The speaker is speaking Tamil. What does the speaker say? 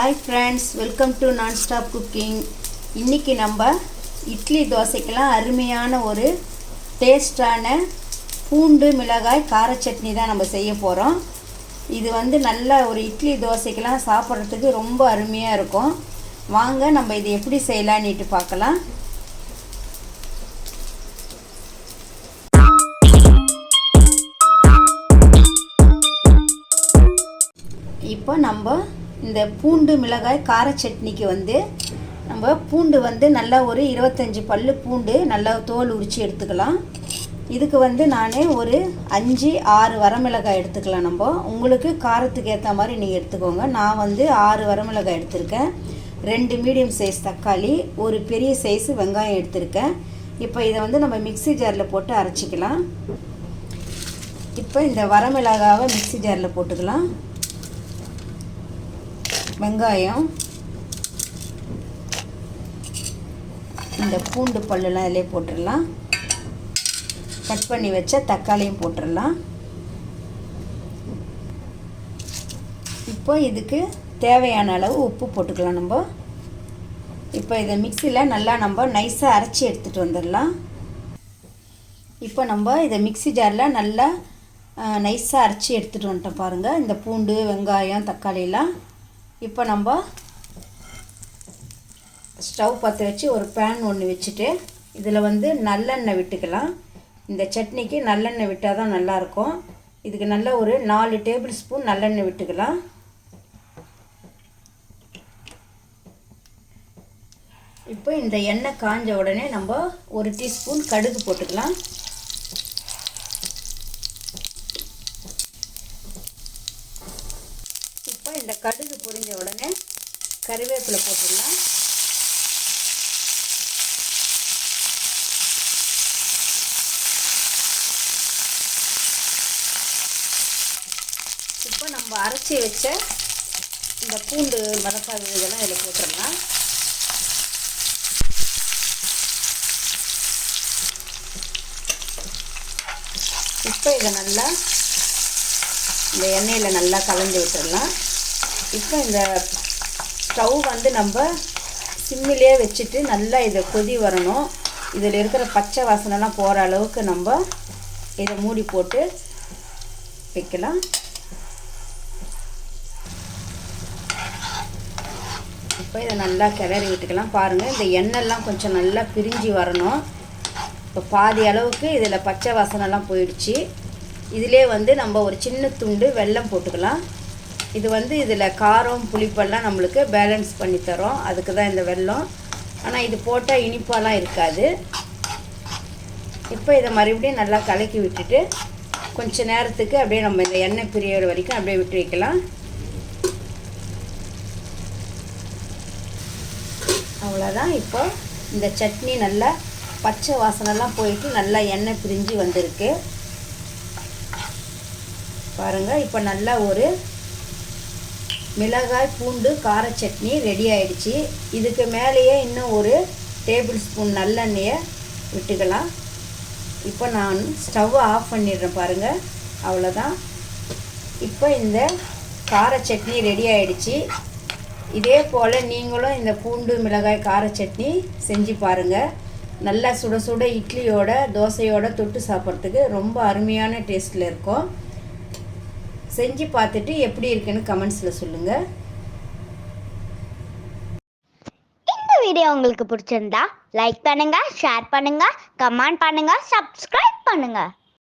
Hi friends welcome to nonstop cooking இன்றைக்கி நம்ம இட்லி தோசைக்கெல்லாம் அருமையான ஒரு டேஸ்டான பூண்டு மிளகாய் கார சட்னி தான் நம்ம செய்ய போகிறோம் இது வந்து நல்ல ஒரு இட்லி தோசைக்கெல்லாம் சாப்பிட்றதுக்கு ரொம்ப அருமையாக இருக்கும். வாங்க நம்ம இது எப்படி செய்யலான்னுட்டு பார்க்கலாம். இப்போ நம்ம இந்த பூண்டு மிளகாய் கார சட்னிக்கு வந்து நம்ம பூண்டு வந்து நல்லா ஒரு இருபத்தஞ்சி பல் பூண்டு நல்லா தோல் உரித்து எடுத்துக்கலாம். இதுக்கு வந்து நான் ஒரு அஞ்சு ஆறு வரமிளகாய் எடுத்துக்கலாம் நம்ம. உங்களுக்கு காரத்துக்கு ஏற்ற மாதிரி நீங்கள் எடுத்துக்கோங்க. நான் வந்து ஆறு வரமிளகாய் எடுத்திருக்கேன். ரெண்டு மீடியம் சைஸ் தக்காளி ஒரு பெரிய சைஸ் வெங்காயம் எடுத்திருக்கேன். இப்போ இதை வந்து நம்ம மிக்ஸி ஜாரில் போட்டு அரைச்சிக்கலாம். இப்போ இந்த வரமிளகாவை மிக்ஸி ஜாரில் போட்டுக்கலாம். வெங்காயம் இந்த பூண்டு பல்லுலாம் இதிலே போட்டுடலாம். கட் பண்ணி வச்ச தக்காளியும் போட்டுடலாம். இப்போ இதுக்கு தேவையான அளவு உப்பு போட்டுக்கலாம் நம்ம. இப்போ இதை மிக்சியில் நல்லா நம்ம நைஸாக அரைச்சி எடுத்துகிட்டு வந்துடலாம். இப்போ நம்ம இதை மிக்சி ஜாரில் நல்லா நைஸாக அரைச்சி எடுத்துகிட்டு வந்துட்டோம் பாருங்கள் இந்த பூண்டு வெங்காயம் தக்காளியெலாம் இப்போ நம்ம ஸ்டவ் பற்ற வச்சு ஒரு பேன் ஒன்று வச்சுட்டு இதில் வந்து நல்லெண்ணெய் விட்டுக்கலாம். இந்த சட்னிக்கு நல்லெண்ணெய் விட்டால் தான் நல்லாயிருக்கும் இதுக்கு நல்ல ஒரு நாலு டேபிள் ஸ்பூன் நல்லெண்ணெய் விட்டுக்கலாம். இப்போ இந்த எண்ணெய் காஞ்ச உடனே நம்ம ஒரு டீஸ்பூன் கடுகு போட்டுக்கலாம். இப்போ இந்த கடுகு பொரிஞ்ச உடனே கருவேப்பிலை போட்டுடலாம். இப்போ நம்ம அரைச்சி வச்ச இந்த பூண்டு மரப்பாகு இதெல்லாம் இதில் போட்டுடலாம். இப்போ இதை நல்லா இந்த எண்ணெயில் நல்லா கலந்து விட்டுடலாம். இப்போ இந்த ஸ்டவ் வந்து நம்ம சிம்மிலே வச்சுட்டு நல்லா இதை கொதி வரணும். இதில் இருக்கிற பச்சை வாசனைலாம் போகிற அளவுக்கு நம்ம இதை மூடி போட்டு வைக்கலாம். இப்போ இதை நல்லா கிளறி விட்டுக்கலாம். பாருங்கள் இந்த எண்ணெய்லாம் கொஞ்சம் நல்லா பிரிஞ்சு வரணும். இப்போ பாதி அளவுக்கு இதில் பச்சை வாசனைலாம் போயிடுச்சு. இதிலே வந்து நம்ம ஒரு சின்ன துண்டு வெல்லம் போட்டுக்கலாம். இது வந்து இதில் காரம் புளிப்பெல்லாம் நம்மளுக்கு பேலன்ஸ் பண்ணி தரோம். அதுக்கு தான் இந்த வெல்லம். ஆனால் இது போட்டால் இனிப்பாலாம் இருக்காது. இப்போ இதை மறுபடியும் நல்லா கலக்கி விட்டுட்டு கொஞ்ச நேரத்துக்கு அப்படியே நம்ம இந்த எண்ணெய் பிரியற வரைக்கும் அப்படியே விட்டு வைக்கலாம். அவ்வளோதான் இப்போ இந்த சட்னி நல்லா பச்சை வாசனைலாம் போயிட்டு நல்லா எண்ணெய் பிரிஞ்சு வந்திருக்கு. பாருங்கள் இப்போ நல்லா ஒரு மிளகாய் பூண்டு கார சட்னி ரெடி ஆயிடுச்சு. இதுக்கு மேலேயே இன்னும் ஒரு டேபிள் ஸ்பூன் நல்லெண்ணெயை விட்டுக்கலாம். இப்போ நான் ஸ்டவ்வை ஆஃப் பண்ணிடுறேன் பாருங்கள் அவ்வளோதான் இப்போ இந்த கார சட்னி ரெடி ஆயிடுச்சு. இதே போல் நீங்களும் இந்த பூண்டு மிளகாய் கார சட்னி செஞ்சு பாருங்கள் நல்லா சுட சுட இட்லியோட தோசையோட தொட்டு சாப்பிட்றதுக்கு ரொம்ப அருமையான டேஸ்ட்டில் இருக்கும். செஞ்சு பார்த்துட்டு எப்படி இருக்குன்னு கமெண்ட்ஸில் சொல்லுங்கள் இந்த வீடியோ உங்களுக்கு பிடிச்சிருந்தா லைக் பண்ணுங்கள் ஷேர் பண்ணுங்கள் கமெண்ட் பண்ணுங்கள் சப்ஸ்கிரைப் பண்ணுங்கள்